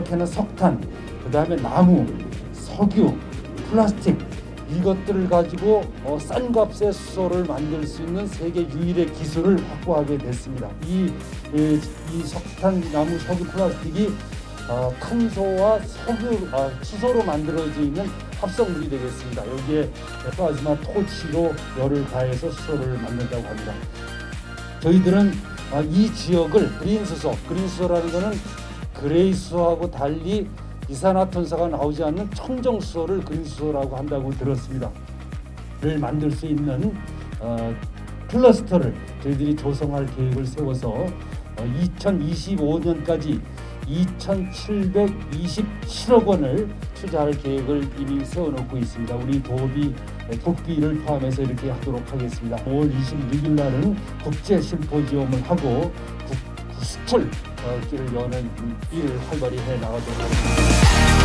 캐는 석탄, 그 다음에 나무, 석유, 플라스틱 이것들을 가지고 어, 싼 값의 수소를 만들 수 있는 세계 유일의 기술을 확보하게 됐습니다. 이, 에, 이 석탄, 나무, 석유, 플라스틱이 어, 탄소와 석유, 아, 수소로 만들어져 있는 합성물이 되겠습니다. 여기에 플라즈마 토치로 열을 가해서 수소를 만든다고 합니다. 저희들은 아, 이 지역을 그린 수소, 그린 수소라는 것은 그레이 수소하고 달리 이산화탄소가 나오지 않는 청정 수소를 그린 수소라고 한다고 들었습니다. 를 만들 수 있는 어, 클러스터를 저희들이 조성할 계획을 세워서 어, 2025년까지 2,727억 원을 투자할 계획을 이미 세워놓고 있습니다. 우리 도비 도비를 포함해서 이렇게 하도록 하겠습니다. 5월 26일 날은 국제 심포지엄을 하고 스철 어, 길을 여는 일을 활발히 해 나가도록 하겠습니다.